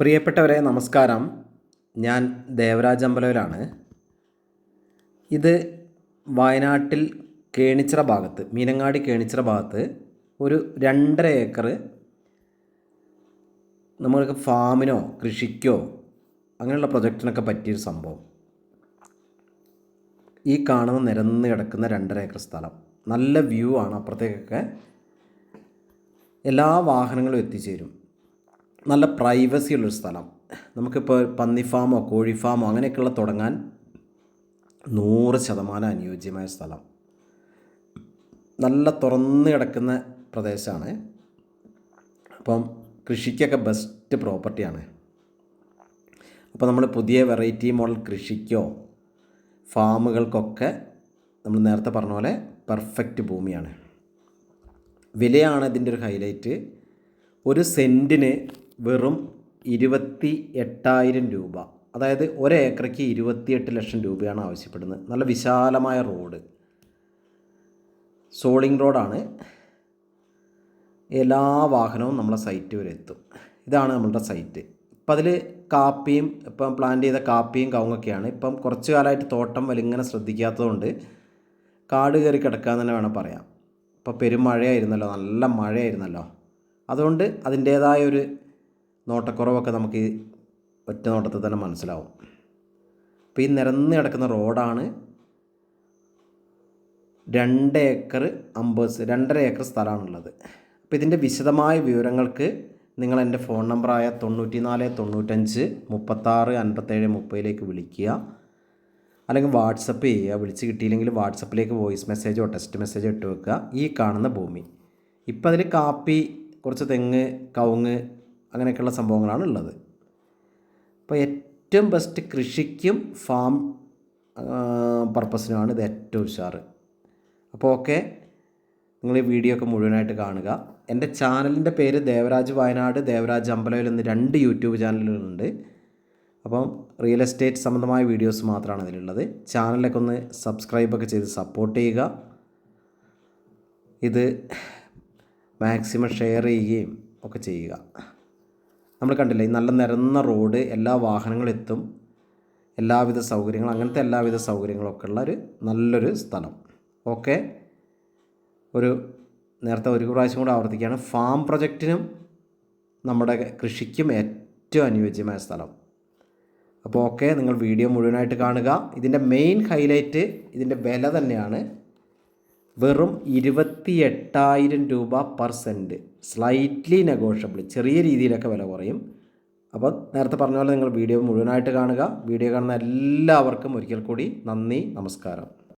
പ്രിയപ്പെട്ടവരെ നമസ്കാരം. ഞാൻ ദേവരാജ് അമ്പലവിലാണ്. ഇത് വയനാട്ടിൽ കേണിച്ചിറ ഭാഗത്ത് മീനങ്ങാടി കേണിച്ചിറ ഭാഗത്ത് ഒരു രണ്ടര ഏക്കർ നമ്മൾക്ക് ഫാമിനോ കൃഷിക്കോ അങ്ങനെയുള്ള പ്രൊജക്റ്റിനൊക്കെ പറ്റിയൊരു സംഭവം. ഈ കാണുന്ന നിരന്ന് കിടക്കുന്ന രണ്ടര ഏക്കർ സ്ഥലം. നല്ല വ്യൂ ആണ്. അപ്പുറത്തേക്കൊക്കെ എല്ലാ വാഹനങ്ങളും എത്തിച്ചേരും. നല്ല പ്രൈവസി ഉള്ളൊരു സ്ഥലം. നമുക്കിപ്പോൾ പന്നി ഫാമോ കോഴി ഫാമോ അങ്ങനെയൊക്കെയുള്ള തുടങ്ങാൻ നൂറ് ശതമാനം അനുയോജ്യമായ സ്ഥലം. നല്ല തുറന്ന് കിടക്കുന്ന പ്രദേശമാണ്. അപ്പം കൃഷിക്കൊക്കെ ബെസ്റ്റ് പ്രോപ്പർട്ടിയാണ് അപ്പോൾ നമ്മൾ പുതിയ വെറൈറ്റി മോഡൽ കൃഷിക്കോ ഫാമുകൾക്കൊക്കെ നമ്മൾ നേരത്തെ പറഞ്ഞ പോലെ പെർഫെക്റ്റ് ഭൂമിയാണ്. വിലയാണ് ഇതിന്റെ ഒരു ഹൈലൈറ്റ് ഒരു സെന്റിന് വെറും ഇരുപത്തി എട്ടായിരം രൂപ. അതായത് ഒരേക്കറയ്ക്ക് ഇരുപത്തിയെട്ട് ലക്ഷം രൂപയാണ് ആവശ്യപ്പെടുന്നത്. നല്ല വിശാലമായ റോഡ്. സോളിംഗ് റോഡാണ്. എല്ലാ വാഹനവും നമ്മളെ സൈറ്റ് വരെ എത്തും. ഇതാണ് നമ്മളുടെ സൈറ്റ്. ഇപ്പം അതിൽ കാപ്പിയും ഇപ്പം പ്ലാൻ ചെയ്ത കാപ്പിയും കവുങ്ങൊക്കെയാണ്. ഇപ്പം കുറച്ച് കാലമായിട്ട് തോട്ടം വലിങ്ങനെ ശ്രദ്ധിക്കാത്തതുകൊണ്ട് കാട് കയറി കിടക്കാന്ന് തന്നെ വേണം പറയാം. ഇപ്പോൾ പെരുമഴയായിരുന്നല്ലോ നല്ല മഴയായിരുന്നല്ലോ. അതുകൊണ്ട് അതിന്റേതായ ഒരു നോട്ടക്കുറവൊക്കെ നമുക്ക് ഒറ്റ നോട്ടത്തിൽ തന്നെ മനസ്സിലാവും. അപ്പോൾ ഈ നിരന്ന് കിടക്കുന്ന റോഡാണ് രണ്ട് ഏക്കർ അമ്പത് രണ്ടര ഏക്കർ സ്ഥലമാണുള്ളത്. അപ്പോൾ ഇതിന്റെ വിശദമായ വിവരങ്ങൾക്ക് നിങ്ങൾ എന്റെ ഫോൺ നമ്പറായ തൊണ്ണൂറ്റി നാല് തൊണ്ണൂറ്റഞ്ച് മുപ്പത്താറ് അൻപത്തേഴ് മുപ്പതിലേക്ക് വിളിക്കുക. അല്ലെങ്കിൽ വാട്സപ്പ് ചെയ്യുക. വിളിച്ച് കിട്ടിയില്ലെങ്കിൽ വാട്സപ്പിലേക്ക് വോയിസ് മെസ്സേജോ ടെക്സ്റ്റ് മെസ്സേജോ ഇട്ട് വെക്കുക. ഈ കാണുന്ന ഭൂമി. ഇപ്പം അതിൽ കാപ്പി കുറച്ച് തെങ്ങ് കവുങ്ങ് അങ്ങനെയൊക്കെയുള്ള സംഭവങ്ങളാണ് ഉള്ളത്. അപ്പോൾ ഏറ്റവും ബെസ്റ്റ് കൃഷിക്കും ഫാം പർപ്പസിനുമാണ് ഇത് ഏറ്റവും ഉഷാറ്. അപ്പോൾ ഓക്കെ നിങ്ങൾ ഈ വീഡിയോ ഒക്കെ മുഴുവനായിട്ട് കാണുക. എന്റെ ചാനലിന്റെ പേര് ദേവരാജ് വയനാട് ദേവരാജ് അമ്പലവിൽ എന്ന് രണ്ട് യൂട്യൂബ് ചാനലുകളുണ്ട്. അപ്പം റിയൽ എസ്റ്റേറ്റ് സംബന്ധമായ വീഡിയോസ് മാത്രമാണ് അതിലുള്ളത്. ചാനലൊക്കെ ഒന്ന് സബ്സ്ക്രൈബൊക്കെ ചെയ്ത് സപ്പോർട്ട് ചെയ്യുക. ഇത് മാക്സിമം ഷെയർ ചെയ്യുകയും ഒക്കെ ചെയ്യുക. നമ്മൾ കണ്ടില്ലേ ഈ നല്ല നിരന്ന റോഡ് എല്ലാ വാഹനങ്ങളും എത്തും. എല്ലാവിധ സൗകര്യങ്ങളും അങ്ങനത്തെ എല്ലാവിധ സൗകര്യങ്ങളൊക്കെ ഉള്ള ഒരു നല്ലൊരു സ്ഥലം. ഓക്കെ ഒരു നേരത്തെ ഒരു പ്രാവശ്യം കൂടെ ആവർത്തിക്കുകയാണ്. ഫാം പ്രൊജക്റ്റിനും നമ്മുടെ കൃഷിക്കും ഏറ്റവും അനുയോജ്യമായ സ്ഥലം. അപ്പോൾ ഓക്കെ നിങ്ങൾ വീഡിയോ മുഴുവനായിട്ട് കാണുക. ഇതിന്റെ മെയിൻ ഹൈലൈറ്റ് ഇതിന്റെ വില തന്നെയാണ് വെറും ഇരുപത്തി എട്ടായിരം രൂപ പെർ സെന്റ് സ്ലൈറ്റ്ലി നെഗോഷ്യബിൾ ചെറിയ രീതിയിലൊക്കെ വില കുറയും. അപ്പോൾ നേരത്തെ പറഞ്ഞ പോലെ നിങ്ങൾ വീഡിയോ മുഴുവനായിട്ട് കാണുക. വീഡിയോ കാണുന്ന എല്ലാവർക്കും ഒരിക്കൽ കൂടി നന്ദി നമസ്കാരം.